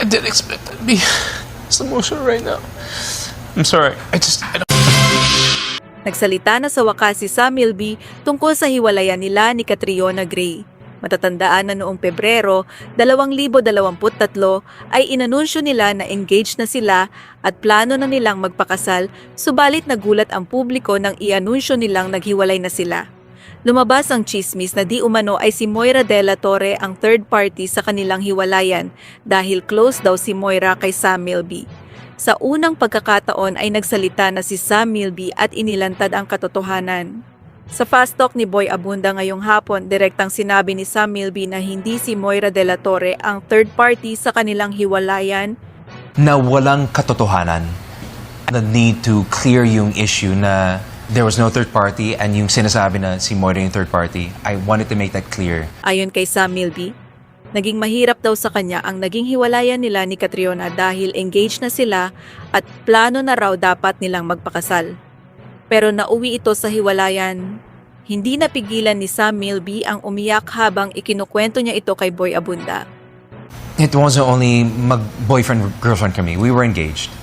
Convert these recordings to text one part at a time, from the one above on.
I didn't expect I'd be this emotional right now. I'm sorry. I just I don't Nagsalita na sa wakas si Sam Milby tungkol sa hiwalayan nila ni Catriona Gray. Matatandaan na noong Pebrero 2023 ay inanunsyo nila na engaged na sila at plano na nilang magpakasal subalit nagulat ang publiko nang ianunsyo nilang naghiwalay na sila. Lumabas ang chismis na di umano ay si Moira De La Torre ang third party sa kanilang hiwalayan dahil close daw si Moira kay Sam Milby. Sa unang pagkakataon ay nagsalita na si Sam Milby at inilantad ang katotohanan. Sa fast talk ni Boy Abunda ngayong hapon, direktang sinabi ni Sam Milby na hindi si Moira De La Torre ang third party sa kanilang hiwalayan na walang katotohanan. The need to clear yung issue na there was no third party and yung sinasabi na si Moira yung third party. I wanted to make that clear. Ayon kay Sam Milby, naging mahirap daw sa kanya ang naging hiwalayan nila ni Catriona dahil engaged na sila at plano na raw dapat nilang magpakasal. Pero nauwi ito sa hiwalayan. Hindi napigilan ni Sam Milby ang umiyak habang ikinukwento niya ito kay Boy Abunda. It wasn't only mag-boyfriend-girlfriend kami. We were engaged.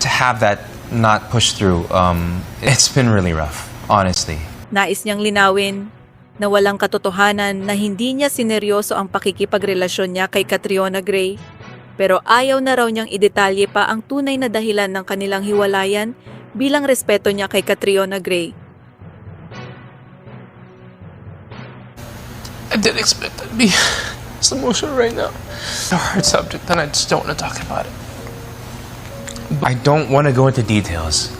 To have that not pushed through, um, it's been really rough, honestly. Nais niyang linawin na walang katotohanan na hindi niya sineryoso ang pakikipagrelasyon niya kay Catriona Gray. Pero ayaw na raw niyang idetalye pa ang tunay na dahilan ng kanilang hiwalayan bilang respeto niya kay Catriona Gray. I didn't expect I'd be this emotional right now. It's a hard subject and I just don't want to talk about it. I don't want to go into details.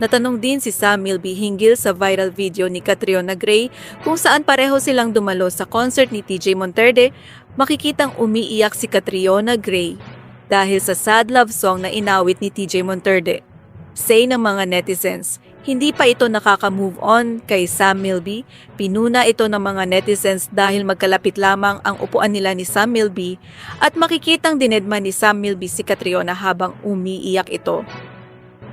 Natanong din si Sam Milby hinggil sa viral video ni Catriona Gray kung saan pareho silang dumalo sa concert ni TJ Monterde, makikitang umiiyak si Catriona Gray dahil sa sad love song na inawit ni TJ Monterde. Say ng mga netizens, hindi pa ito nakaka-move on kay Sam Milby, pinuna ito ng mga netizens dahil magkalapit lamang ang upuan nila ni Sam Milby at makikitang dinedma ni Sam Milby si Catriona habang umiiyak ito.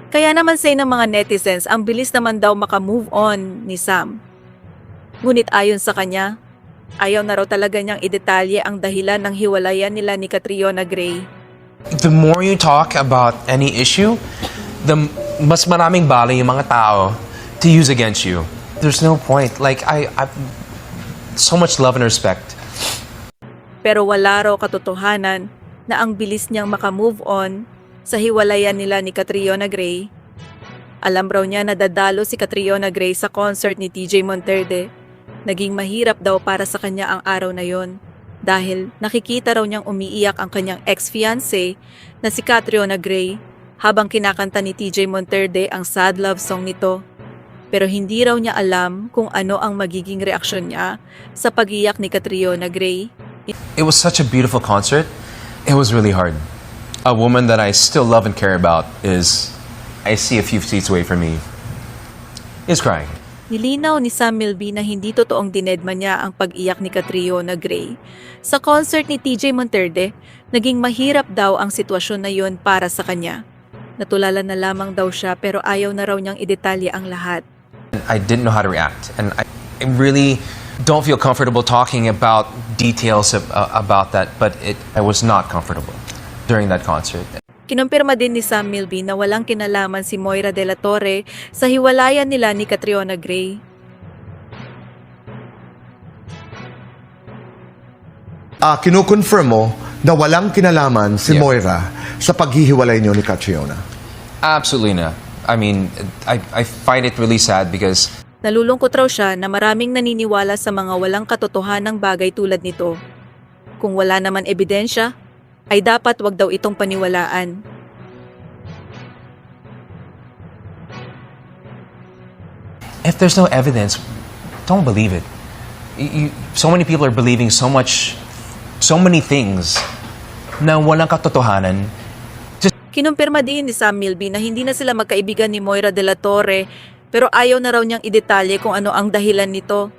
Kaya naman say ng mga netizens, ang bilis naman daw makamove on ni Sam. Ngunit ayon sa kanya, ayaw na raw talaga niyang idetalye ang dahilan ng hiwalayan nila ni Catriona Gray. The more you talk about any issue, the mas maraming bala yung mga tao to use against you. There's no point. Like, I, I so much love and respect. Pero wala raw katotohanan na ang bilis niyang makamove on sa hiwalayan nila ni Catriona Gray. Alam raw niya na dadalo si Catriona Gray sa concert ni TJ Monterde. Naging mahirap daw para sa kanya ang araw na yon dahil nakikita raw niyang umiiyak ang kanyang ex-fiancé na si Catriona Gray habang kinakanta ni TJ Monterde ang sad love song nito. Pero hindi raw niya alam kung ano ang magiging reaksyon niya sa pagiyak ni Catriona Gray It was such a beautiful concert. It was really hard. A woman that I still love and care about is, I see a few seats away from me, is crying. Nilinaw ni Sam Milby na hindi totoong dinedma niya ang pag-iyak ni Catriona Gray. Sa concert ni TJ Monterde, naging mahirap daw ang sitwasyon na yon para sa kanya. Natulala na lamang daw siya pero ayaw na raw niyang idetalye ang lahat. I didn't know how to react, and I, I really don't feel comfortable talking about details of, uh, about that. But it, I was not comfortable during that concert. Kinumpirma din ni Sam Milby na walang kinalaman si Moira De La Torre sa hiwalayan nila ni Catriona Gray. Ah, kinukonfirm mo na walang kinalaman si Yeah. Moira sa paghihiwalay niyo ni Catriona. Absolutely not. I mean, I, I find it really sad because Nalulungkot raw siya na maraming naniniwala sa mga walang katotohanang bagay tulad nito. Kung wala naman ebidensya, ay dapat wag daw itong paniwalaan. if there's no evidence, don't believe it. You, you- so many people are believing so much, so many things na walang katotohanan. Kinumpirma din ni Sam Milby na hindi na sila magkaibigan ni Moira de la Torre pero ayaw na raw niyang idetalye kung ano ang dahilan nito.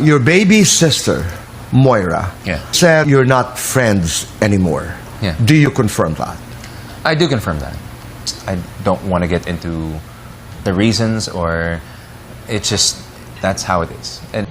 Your baby sister, Moira, Yeah. said you're not friends anymore. Yeah. Do you confirm that? I do confirm that. I don't want to get into the reasons or It's just, that's how it is. And